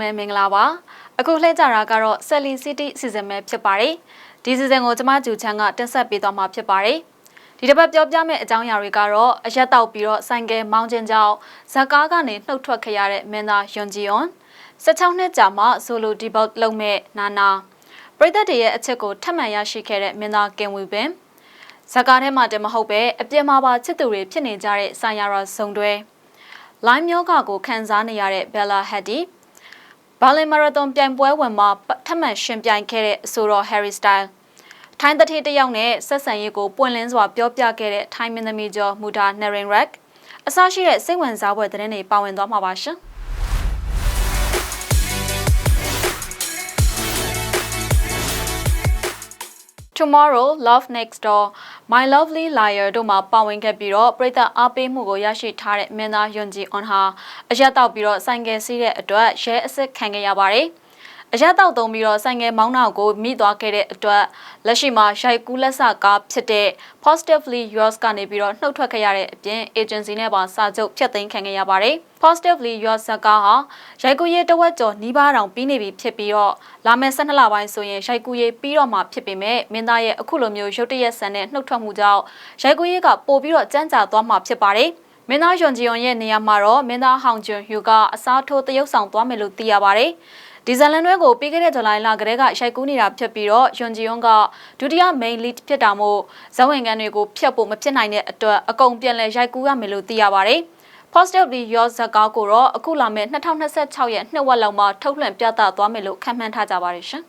လုံးပဲမင်္ဂလာပါအခုလှည့်ကြတာကတော့ Sally City စီစဉ်မဲ့ဖြစ်ပါတယ်ဒီစီစဉ်ကိုကျမကျူချန်းကတင်ဆက်ပေးသွားမှာဖြစ်ပါတယ်ဒီတစ်ပတ်ပြောပြမယ့်အကြောင်းအရာတွေကတော့အရက်တောက်ပြီးတော့ဆိုင်ကယ်မောင်းခြင်းကြောင့်ဇက်ကားကနေနှုတ်ထွက်ခဲ့ရတဲ့မင်းသားယွန်ဂျီယွန်16နှစ်ကြာမှဆိုလိုဒီဘော့လုံးမဲ့နာနာပရိသတ်တွေရဲ့အချက်ကိုထပ်မံရရှိခဲ့တဲ့မင်းသားကင်ဝီပင်ဇက်ကားထဲမှာတည်းမဟုတ်ပဲအပြစ်မှာပါချစ်သူတွေဖြစ်နေကြတဲ့ဆိုင်ယာရာဇုံတွဲလိုင်းမျိုးကကိုခန်းစားနေရတဲ့ဘယ်လာဟက်ဒီ ဘာလင်မာရသွန်ပြိုင်ပွဲဝင်မှာထပ်မံရှင်ပြိုင်ခဲ့တဲ့အဆိုတော် Harry Style ထိုင်းတထေးတစ်ယောက်နဲ့ဆက်ဆံရေးကိုပွင့်လင်းစွာပြောပြခဲ့တဲ့ထိုင်းမင်းသမီးကျော်မူတာနရင်ရက်အစရှိတဲ့စိတ်ဝင်စားဖွယ်သတင်းတွေပါဝင်သွားမှာပါရှင်။ Tomorrow Love Next Door My Lovely Liar တို့မှာပါဝင်ခဲ့ပြီးတော့ပြည်သက်အားပေးမှုကိုရရှိထားတဲ့မင်းသားယွန်ဂျီအွန်ဟာအရက်တောက်ပြီးတော့ဆိုင်ကယ်စီးတဲ့အတွက်ရဲအစစ်ခံခဲ့ရပါတယ်။ အရက်တောက်သုံးပြီးတော့ဆိုင်ငယ်မောင်းနှောက်ကိုမိသွားခဲ့တဲ့အတွက်လက်ရှိမှာရိုက်ကူးလက်စကားဖြစ်တဲ့ Positively Yours ကနေပြီးတော့နှုတ်ထွက်ခဲ့ရတဲ့အပြင် agency နဲ့ပါစာချုပ်ဖျက်သိမ်းခံခဲ့ရပါတယ်။ Positively Yours စကားဟာရိုက်ကူးရေးတဝက်ကျော်နီးပါးတောင်ပြီးနေပြီဖြစ်ပြီးတော့လာမယ့်12လပိုင်းဆိုရင်ရိုက်ကူးရေးပြီးတော့မှဖြစ်ပေမဲ့မင်းသားရဲ့အခုလိုမျိုးရုတ်တရက်ဆန်တဲ့နှုတ်ထွက်မှုကြောင့်ရိုက်ကူးရေးကပို့ပြီးတော့ကြမ်းကြာသွားမှာဖြစ်ပါတယ်။မင်းသားယွန်ဂျီယွန်ရဲ့နေရာမှာတော့မင်းသားဟောင်ဂျွန်ဟျူကအစားထိုးတရုပ်ဆောင်သွားမယ်လို့သိရပါတယ်။ ဒီဇလန်တွဲကိုပြီးခဲ့တဲ့ဇူလိုင်လကတည်းကရိုက်ကူးနေတာဖြစ်ပြီးတော့ယွန်ဂျီယွန်ကဒုတိယ main lead ဖြစ်တာမို့ဇဝင်ကန်တွေကိုဖျက်ဖို့မဖြစ်နိုင်တဲ့အတွက်အကုန်ပြန်လည်ရိုက်ကူးရမယ်လို့သိရပါတယ်။ Positively Your ဇကားကိုတော့အခုလာမယ့်2026ရဲ့နှစ်ဝက်လောက်မှာထုတ်လွှင့်ပြသသွားမယ်လို့ခန့်မှန်းထားကြပါတယ်ရှင်။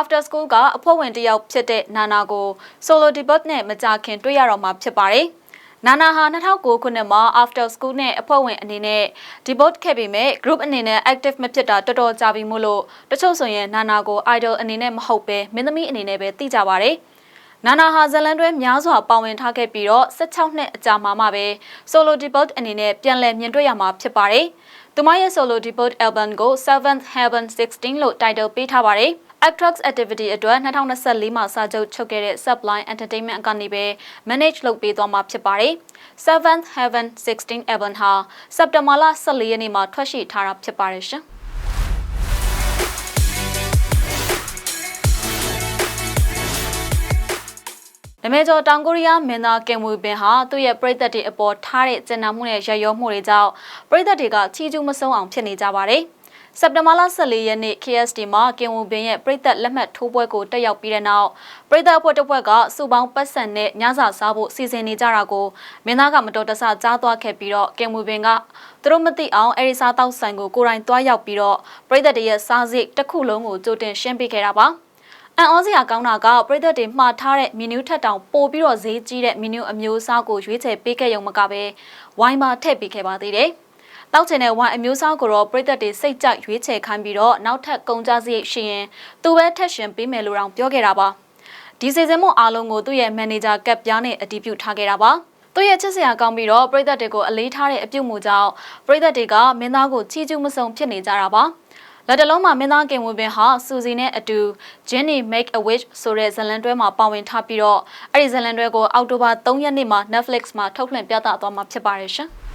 After School ကအဖွဲ့ဝင်တယောက်ဖြစ်တဲ့နာနာကို Solo Debut နဲ့မကြခင်တွေ့ရတော့မှာဖြစ်ပါတယ်။ နာနာဟာ2009ခုနှစ်မှာ After School နဲ့အဖွဲ့ဝင်အနေနဲ့ debut ခဲ့ပေမဲ့ group အနေနဲ့ active မဖြစ်တာတော်တော်ကြာပြီမို့လို့တချို့ဆိုရင်နာနာကို idol အနေနဲ့မဟုတ်ပဲမင်းသမီးအနေနဲ့ပဲသိကြပါတယ်။နာနာဟာဇလန်တွဲများစွာပါဝင်ထားခဲ့ပြီးတော့16နှစ်အကြာမှာမှပဲ solo debut အနေနဲ့ပြန်လည်မြင်တွေ့ရမှာဖြစ်ပါတယ်။သူမရဲ့ solo debut album ကို Seventh Heaven 16လို့ title ပေးထားပါတယ်။ Actress Activity အတွက်2024မှာစာချုပ်ချုပ်ခဲ့တဲ့ Subline Entertainment ကနေပဲ manage လုပ်ပေးသွားမှာဖြစ်ပါတယ်။ Seventh Heaven 16 Heaven ဟာစက်တင်ဘာလ14ရက်နေ့မှာထွက်ရှိထားတာဖြစ်ပါတယ်ရှင်။နမဲကျော်တောင်ကိုရီးယားမင်းသားကင်ဝီပင်ဟာသူ့ရဲ့ပြည်သက်တွေအပေါ်ထားတဲ့ကျန်နာမှုနဲ့ရရောမှုတွေကြောင့်ပြည်သက်တွေကချီးကျူးမဆုံးအောင်ဖြစ်နေကြပါတယ်။ စက်တင်ဘာလ14ရက်နေ့ KSD မှာကင်ဝဘင်းရဲ့ပြည်သက်လက်မှတ်ထိုးပွဲကိုတက်ရောက်ပြီးတဲ့နောက်ပြည်သက်အဖွဲ့တစ်ဖွဲ့ကစုပေါင်းပတ်စံနဲ့ညစာစားဖို့စီစဉ်နေကြတာကိုမင်းသားကမတော်တဆကြားသွားခဲ့ပြီးတော့ကင်ဝဘင်းကသူတို့မသိအောင်အဲဒီစားတောက်ဆိုင်ကိုကိုယ်တိုင်သွားရောက်ပြီးတော့ပြည်သက်တွေရဲ့စားစိတ်တစ်ခုလုံးကိုကြိုတင်ရှင်းပေးခဲ့တာပါအန်အောစရာကောင်းတာကပြည်သက်တွေမှားထားတဲ့မီနူးထက်တောင်ပို့ပြီးတော့ဈေးကြီးတဲ့မီနူးအမျိုးအစားကိုရွေးချယ်ပေးခဲ့ရုံမကပဲဝိုင်းပါထည့်ပေးခဲ့ပါသေးတယ်။ တောက်ချင်တဲ့ဝိုင်းအမျိုးအစားကိုတော့ပြည်သက်တွေစိတ်ကြိုက်ရွေးချယ်ခိုင်းပြီးတော့နောက်ထပ်ကုန်ကြစရိတ်ရှိရင်သူပဲထက်ရှင်ပေးမယ်လို့တောင်ပြောခဲ့တာပါဒီစီစဉ်မှုအားလုံးကိုသူ့ရဲ့မန်နေဂျာကပ်ပြားနဲ့အတည်ပြုထားခဲ့တာပါသူ့ရဲ့ချစ်စရာကောင်းပြီးတော့ပြည်သက်တွေကိုအလေးထားတဲ့အပြုတ်မှုကြောင့်ပြည်သက်တွေကမင်းသားကိုချီးကျူးမဆုံးဖြစ်နေကြတာပါလက်တလုံးမှာမင်းသားကင်ဝင်းပင်ဟာစူဇီနဲ့အတူ Jenny Make a Wish ဆိုတဲ့ဇလန်တွဲမှာပါဝင်ထားပြီးတော့အဲ့ဒီဇလန်တွဲကိုအောက်တိုဘာ3ရက်နေ့မှာ Netflix မှာထုတ်လွှင့်ပြသသွားမှာဖြစ်ပါတယ်ရှင်။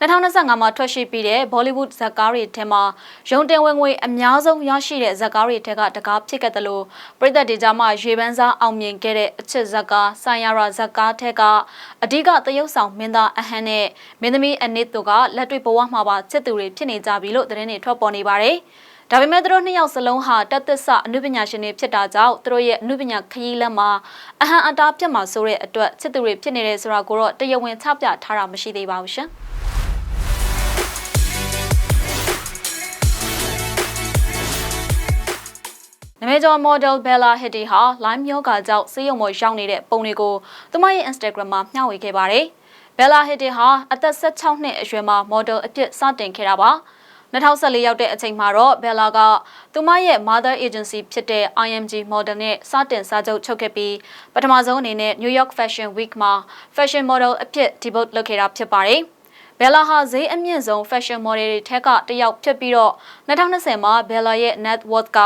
2025မှာထွက်ရှိပြီးတဲ့ Bollywood ဇာတ်ကားတွေထဲမှာရုံတင်ဝင်ငွေအများဆုံးရရှိတဲ့ဇာတ်ကားတွေထဲကတကားဖြစ်ခဲ့တယ်လို့ပြည်သက်တွေကြားမှာရေပန်းစားအောင်မြင်ခဲ့တဲ့အချစ်ဇာတ်ကားဆိုင်ယာရာဇာတ်ကားထဲကအဓိကသရုပ်ဆောင်မင်းသားအဟန်နဲ့မင်းသမီးအနစ်တို့ကလက်တွေ့ဘဝမှာပါချစ်သူတွေဖြစ်နေကြပြီလို့သတင်းတွေထွက်ပေါ်နေပါတယ်။ဒါပေမဲ့သူတို့နှစ်ယောက်စလုံးဟာတက်သစ္စာအနုပညာရှင်တွေဖြစ်တာကြောင့်သူတို့ရဲ့အနုပညာခရီးလမ်းမှာအဟံအတားပြတ်မှာဆိုတဲ့အတွက်ချစ်သူတွေဖြစ်နေတယ်ဆိုတာကိုတော့တရားဝင်ချပြထားတာမရှိသေးပါဘူးရှင်။ နမဲကျော် model Bella Hadid ဟာ Lyme ယောဂါကြောင့်ဆေးရုံပေါ်ရောက်နေတဲ့ပုံတွေကိုသူမရဲ့ Instagram မှာမျှဝေခဲ့ပါတယ်။ Bella Hadid ဟာအသက်16နှစ်အရွယ်မှာ model အဖြစ်စတင်ခဲ့တာပါ။2014ရောက်တဲ့အချိန်မှာတော့ Bella ကသူမရဲ့ mother agency ဖြစ်တဲ့ IMG Model နဲ့စတင်စာချုပ်ချုပ်ခဲ့ပြီးပထမဆုံးအနေနဲ့ New York Fashion Week မှာ fashion model အဖြစ် debut လုပ်ခဲ့တာဖြစ်ပါတယ်။ ဘယ်လာဟာဈေးအမြင့်ဆုံး fashion model တွေထက်ကတစ်ယောက်ဖြစ်ပြီးတော့2020မှာဘယ်လာရဲ့ net worth က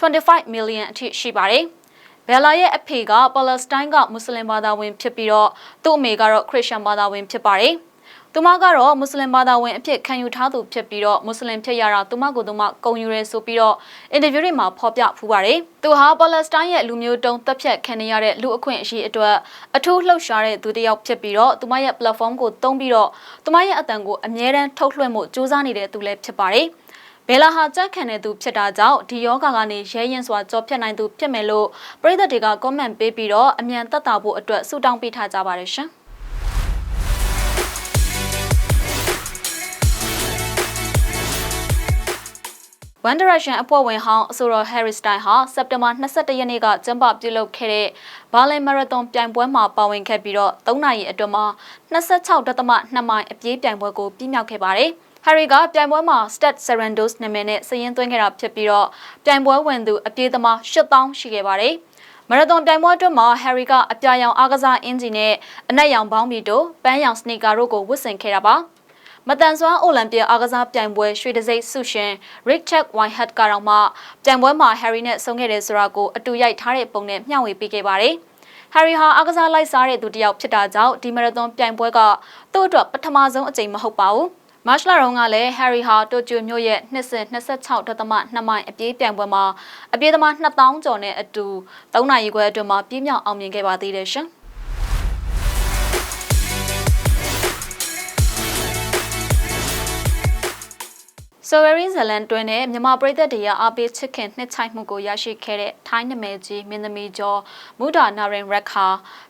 25 million အထိရှိပါတယ်။ဘယ်လာရဲ့အဖေကပါလက်စတိုင်းကမွတ်စလင်ဘာသာဝင်ဖြစ်ပြီးတော့သူ့အမေကတော့ခရစ်ယာန်ဘာသာဝင်ဖြစ်ပါတယ်။ သူမကတော့မွတ်စလင်ဘာသာဝင်အဖြစ်ခံယူထားသူဖြစ်ပြီးတော့မွတ်စလင်ဖြစ်ရတာသူမကိုယ်သူမဂုံယူရဲဆိုပြီးတော့အင်တာဗျူးတွေမှာဖော်ပြဖူးပါတယ်။သူဟာပါလက်စတိုင်းရဲ့လူမျိုးတုံးတပ်ဖြတ်ခံရတဲ့လူအခွင့်အရေးအတွက်အထူးလှုပ်ရှားတဲ့သူတစ်ယောက်ဖြစ်ပြီးတော့သူမရဲ့ platform ကိုတုံးပြီးတော့သူမရဲ့အတန်ကိုအမြဲတမ်းထုတ်လွှင့်မှုစူးစမ်းနေတဲ့သူလည်းဖြစ်ပါတယ်။ဘယ်လာဟာကြက်ခံတဲ့သူဖြစ်တာကြောင့်ဒီယောဂကနေရဲရင်စွာကြောဖြတ်နိုင်သူဖြစ်မယ်လို့ပြည်သက်တွေက comment ပေးပြီးတော့အမြန်သက်သာဖို့အတွက်ဆုတောင်းပေးထားကြပါတယ်ရှင်။ One Direction အဖွဲ့ဝင်ဟောင်းအဆိုတော် Harry Styles ဟာစက်တင်ဘာ22ရက်နေ့ကကျင်းပပြုလုပ်ခဲ့တဲ့ Berlin Marathon ပြိုင်ပွဲမှာပါဝင်ခဲ့ပြီးတော့3နာရီအတွင်းမှာ26.2မိုင်အပြေးပြိုင်ပွဲကိုပြည့်မြောက်ခဲ့ပါတယ်။ Harry ကပြိုင်ပွဲမှာ Stat Serendos နာမည်နဲ့စည်ရင်းသွင်းခဲ့တာဖြစ်ပြီးတော့ပြိုင်ပွဲဝင်သူအပြေးသမား8000ရှိခဲ့ပါတယ်။မရသွန်ပြိုင်ပွဲအတွင်းမှာ Harry ကအပြာရောင်အားကစားအင်ဂျီနဲ့အနက်ရောင်ဘောင်းဘီတို့ပန်းရောင်စနီကာတို့ကိုဝတ်ဆင်ခဲ့တာပါ။ မတန်ဆွမ်းအိုလံပစ်အားကစားပြိုင်ပွဲရွှေတံဆိပ်ဆုရှင် Richard Whitehead ကတော့မှပြိုင်ပွဲမှာ Harry နဲ့ဆုံခဲ့တယ်ဆိုတာကိုအတူရိုက်ထားတဲ့ပုံနဲ့မျှဝေပေးခဲ့ပါတယ်။ Harry ဟာအားကစားလိုက်စားတဲ့သူတစ်ယောက်ဖြစ်တာကြောင့်ဒီမာရသွန်ပြိုင်ပွဲကသူ့အတွက်ပထမဆုံးအကြိမ်မဟုတ်ပါဘူး။မတ်လတုန်းကလည်း Harry ဟာတိုကျိုမြို့ရဲ့နှစ်စဉ်26.2မိုင်အပြေးပြိုင်ပွဲမှာအပြေးသမား2000ကျော်နဲ့အတူ3နာရီခွဲအတွင်းမှာပြည့်မြောက်အောင်မြင်ခဲ့ပါသေးတယ်ရှင်။ Sovereign Zealand တွင်နဲ့မြန်မာပြည်သက်တွေရအားပေးချစ်ခင်နှစ်ချိုက်မှုကိုရရှိခဲ့တဲ့ထိုင်းနမဲကြီးမင်းသမီးကျော်မူဒါနာရင်ရက်ခါ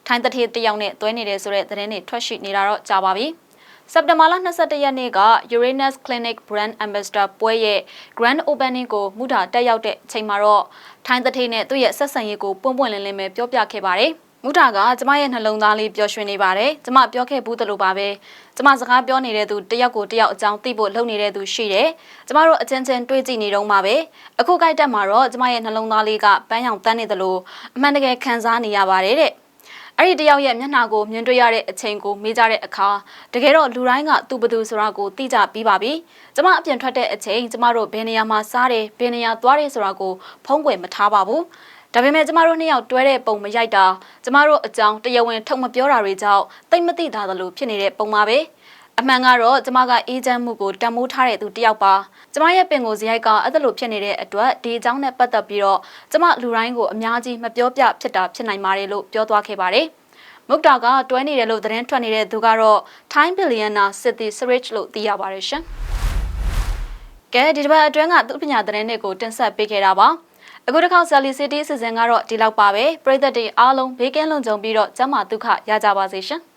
ထိုင်းတထေးတယောက်နဲ့တွဲနေတဲ့ဆိုတဲ့သတင်းတွေထွက်ရှိနေတာတော့ကြာပါပြီ။စက်တင်ဘာလ22ရက်နေ့က Uranus Clinic Brand Ambassador ပွဲရဲ့ Grand Opening ကိုမူဒါတက်ရောက်တဲ့အချိန်မှာတော့ထိုင်းတထေးနဲ့သူ့ရဲ့ဆက်ဆံရေးကိုပွင့်ပွင့်လင်းလင်းပဲပြောပြခဲ့ပါတယ်။ မူတာကကျမရဲ့နှလုံးသားလေးပျော်ရွှင်နေပါတယ်ကျမပြောခဲ့ဘူးသလိုပါပဲကျမစကားပြောနေတဲ့သူတယောက်ကိုတယောက်အကြောင်းသိဖို့လုပ်နေတဲ့သူရှိတယ်ကျမတို့အချင်းချင်းတွေးကြည့်နေတော့မှပဲအခုကြိုက်တက်မှာတော့ကျမရဲ့နှလုံးသားလေးကပန်းရောင်တန်းနေသလိုအမှန်တကယ်ခံစားနေရပါတယ်တဲ့အဲ့ဒီတယောက်ရဲ့မျက်နှာကိုမြင်တွေ့ရတဲ့အချိန်ကိုမေးကြတဲ့အခါတကယ်တော့လူတိုင်းကသူ့ဘသူဆိုတာကိုသိကြပြီးပါပြီ။ကျမအပြင်ထွက်တဲ့အချိန်ကျမတို့ဘယ်နေရာမှာစားတယ်ဘယ်နေရာသွားတယ်ဆိုတာကိုဖုံးကွယ်မထားပါဘူး။ ဒါပေမဲ့ကျမတို့နှစ်ယောက်တွဲတဲ့ပုံမရိုက်တာကျမတို့အကြောင်းတရားဝင်ထုတ်မပြောတာတွေကြောင့်တိတ်မသိတာသလိုဖြစ်နေတဲ့ပုံပါပဲအမှန်ကတော့ကျမကအေးချမ်းမှုကိုတံမိုးထားတဲ့သူတယောက်ပါကျမရဲ့ပင်ကိုဇယိုက်ကအဲ့ဒါလိုဖြစ်နေတဲ့အတွက်ဒီအကြောင်းနဲ့ပတ်သက်ပြီးတော့ကျမလူတိုင်းကိုအများကြီးမပြောပြဖြစ်တာဖြစ်နိုင်ပါတယ်လို့ပြောသွားခဲ့ပါတယ်မုတ်တာကတွဲနေတယ်လို့သတင်းထွက်နေတဲ့သူကတော့ Time Billionaire City Srich လို့သိရပါတယ်ရှင်။ကဲဒီတစ်ပတ်အတွင်းကသူ့ပညာသတင်းတွေကိုတင်ဆက်ပေးခဲ့တာပါ။ အခုတစ်ခေါက် Sally City စီစဉ်ကတော့ဒီလောက်ပါပဲပြည်သက်တွေအားလုံးဘေးကင်းလုံခြုံပြီးတော့ကျန်းမာဒုက္ခရကြပါစေရှင်။